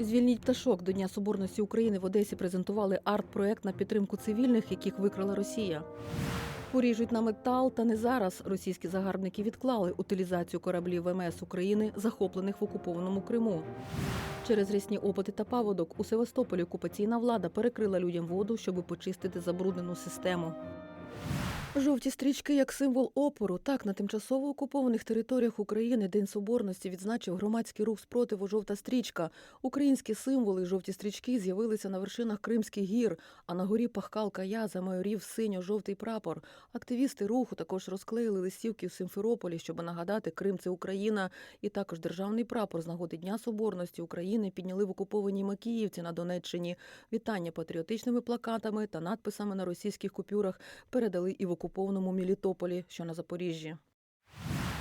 Звільніть пташок до Дня Соборності України в Одесі презентували арт-проект на підтримку цивільних, яких викрала Росія. Поріжуть на метал, та не зараз. Російські загарбники відклали утилізацію кораблів ВМС України, захоплених в окупованому Криму. Через рісні опити та паводок у Севастополі окупаційна влада перекрила людям воду, щоб почистити забруднену систему. Жовті стрічки як символ опору. Так, на тимчасово окупованих територіях України День Соборності відзначив громадський рух спротиву Жовта стрічка. Українські символи жовті стрічки з'явилися на вершинах Кримських гір, а на горі Пахкалка Яза майорів синьо-жовтий прапор. Активісти руху також розклеїли листівки в Симферополі, щоб нагадати Крим це Україна. І також державний прапор з нагоди Дня Соборності України підняли в окупованій Макіївці на Донеччині. Вітання патріотичними плакатами та надписами на російських купюрах передали і в окупованому Мілітополі, що на Запоріжжі.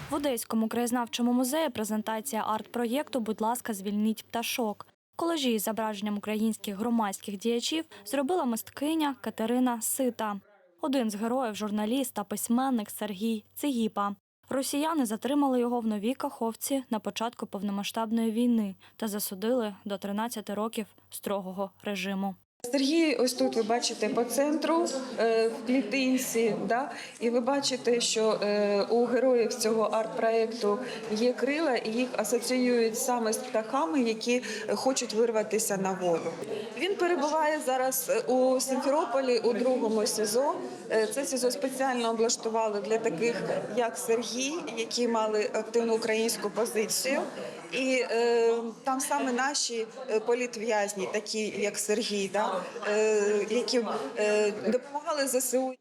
В Одеському краєзнавчому музеї презентація арт-проєкту Будь ласка, звільніть пташок. Колежі із зображенням українських громадських діячів зробила мисткиня Катерина Сита. Один з героїв журналіст та письменник Сергій Цигіпа. Росіяни затримали його в новій Каховці на початку повномасштабної війни та засудили до 13 років строгого режиму. Сергій, ось тут ви бачите по центру е, в клітинці, да? і ви бачите, що е, у героїв цього арт-проєкту є крила, і їх асоціюють саме з птахами, які хочуть вирватися на волю. Він перебуває зараз е, у Сімферополі у другому СІЗО. Це СІЗО спеціально облаштували для таких, як Сергій, які мали активну українську позицію. І е, там саме наші е, політв'язні, такі як Сергій, да, е, які е, допомагали ЗСУ.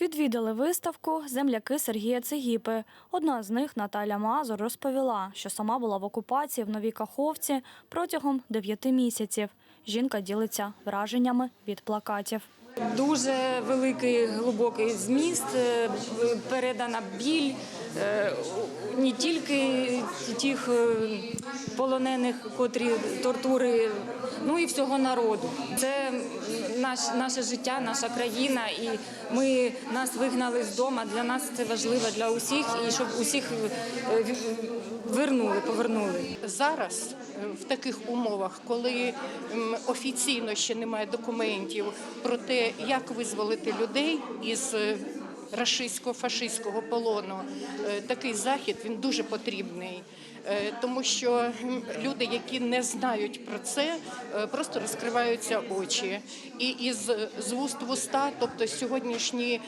Відвідали виставку земляки Сергія Цигіпи. Одна з них, Наталя Мазур, розповіла, що сама була в окупації в Новій Каховці протягом дев'яти місяців. Жінка ділиться враженнями від плакатів. Дуже великий глибокий зміст, е, передана біль е, не тільки тих е, полонених, котрі тортури, ну і всього народу. Це наш, наше життя, наша країна, і ми нас вигнали з дому. Для нас це важливо для усіх, і щоб усіх е, вернули, повернули. зараз е, в таких умовах, коли офіційно ще немає документів про те, як визволити людей із рашистсько-фашистського полону, е, такий захід він дуже потрібний. Е, Тому що люди, які не знають про це, е, просто розкриваються очі. І із з вуст в уста, тобто сьогоднішні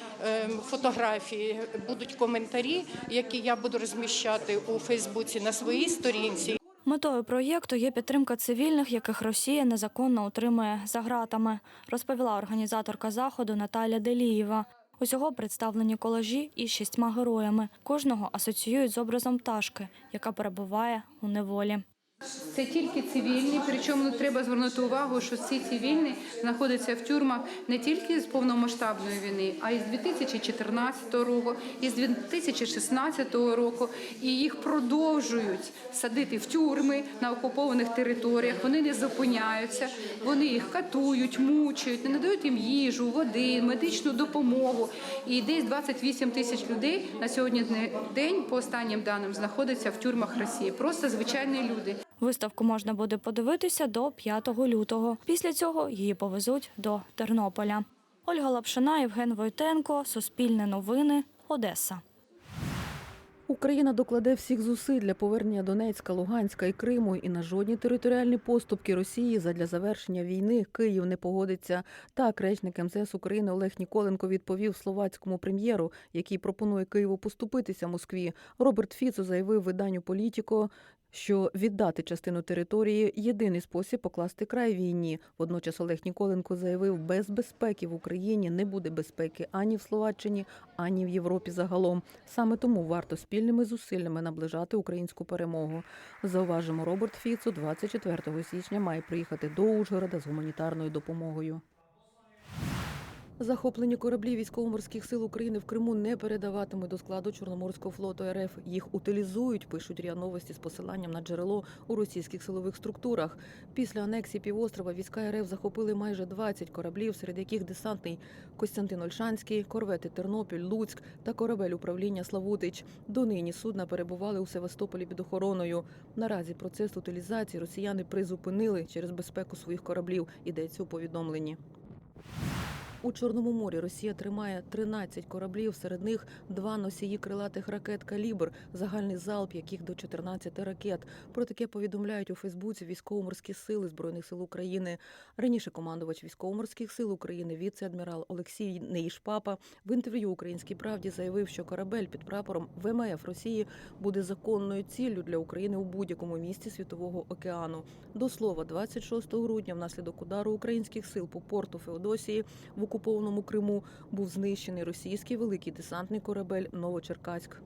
фотографії, будуть коментарі, які я буду розміщати у Фейсбуці на своїй сторінці. Метою проєкту є підтримка цивільних, яких Росія незаконно утримує за ґратами, розповіла організаторка заходу Наталя Делієва. Усього представлені колажі із шістьма героями. Кожного асоціюють з образом пташки, яка перебуває у неволі. Це тільки цивільні, причому треба звернути увагу, що ці цивільні знаходяться в тюрмах не тільки з повномасштабної війни, а й з 2014 року, і з 2016 року. І їх продовжують садити в тюрми на окупованих територіях. Вони не зупиняються, вони їх катують, мучають, не надають їм їжу, води, медичну допомогу. І десь 28 тисяч людей на сьогоднішній день, по останнім даним, знаходяться в тюрмах Росії. Просто звичайні люди. Виставку можна буде подивитися до 5 лютого. Після цього її повезуть до Тернополя. Ольга Лапшина, Євген Войтенко, Суспільне новини, Одеса. Україна докладе всіх зусиль для повернення Донецька, Луганська і Криму, і на жодні територіальні поступки Росії задля завершення війни Київ не погодиться. Так, речник МЗС України Олег Ніколенко відповів словацькому прем'єру, який пропонує Києву поступитися Москві. Роберт Фіцо заявив виданню Політіко. Що віддати частину території єдиний спосіб покласти край війні. Водночас Олег Ніколенко заявив, без безпеки в Україні не буде безпеки ані в Словаччині, ані в Європі загалом. Саме тому варто спільними зусиллями наближати українську перемогу. Зауважимо, Роберт Фіцо 24 січня має приїхати до Ужгорода з гуманітарною допомогою. Захоплені кораблі військово-морських сил України в Криму не передаватимуть до складу Чорноморського флоту РФ. Їх утилізують, пишуть РІА Новості з посиланням на джерело у російських силових структурах. Після анексії півострова війська РФ захопили майже 20 кораблів, серед яких десантний Костянтин Ольшанський, корвети Тернопіль, Луцьк та корабель управління Славутич. Донині судна перебували у Севастополі під охороною. Наразі процес утилізації росіяни призупинили через безпеку своїх кораблів. Йдеться у повідомленні. У Чорному морі Росія тримає 13 кораблів, серед них два носії крилатих ракет «Калібр», загальний залп яких до 14 ракет. Про таке повідомляють у Фейсбуці військово-морські сили Збройних сил України. Раніше командувач військово-морських сил України, віце-адмірал Олексій Неїшпапа в інтерв'ю Українській правді заявив, що корабель під прапором ВМФ Росії буде законною ціллю для України у будь-якому місті світового океану. До слова, 26 грудня, внаслідок удару українських сил по порту Феодосії в окупованому Криму був знищений російський великий десантний корабель Новочеркаськ.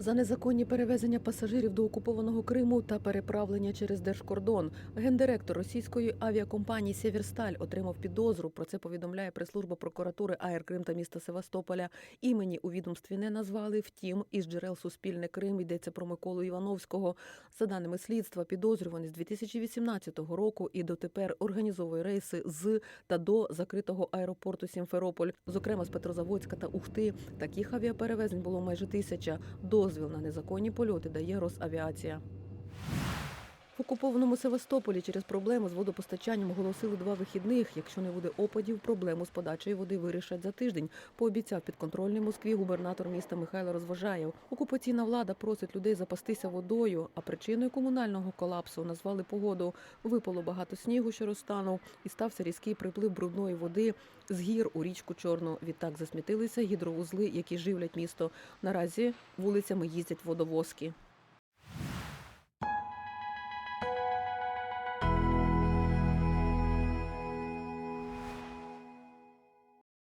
За незаконні перевезення пасажирів до окупованого Криму та переправлення через держкордон гендиректор російської авіакомпанії Сєвєрсталь отримав підозру. Про це повідомляє прес-служба прокуратури АР Крим та міста Севастополя. Імені у відомстві не назвали. Втім, із джерел Суспільне Крим йдеться про Миколу Івановського. За даними слідства, підозрюваний з 2018 року і дотепер організовує рейси з та до закритого аеропорту Сімферополь, зокрема з Петрозаводська та Ухти. Таких авіаперевезень було майже тисяча. Дозвіл на незаконні польоти дає Росавіація. В окупованому Севастополі через проблеми з водопостачанням оголосили два вихідних. Якщо не буде опадів, проблему з подачею води вирішать за тиждень. Пообіцяв підконтрольній Москві губернатор міста Михайло Розважаєв. Окупаційна влада просить людей запастися водою, а причиною комунального колапсу назвали погоду. Випало багато снігу, що розтанув, і стався різкий приплив брудної води з гір у річку Чорну. Відтак засмітилися гідровузли, які живлять місто. Наразі вулицями їздять водовозки.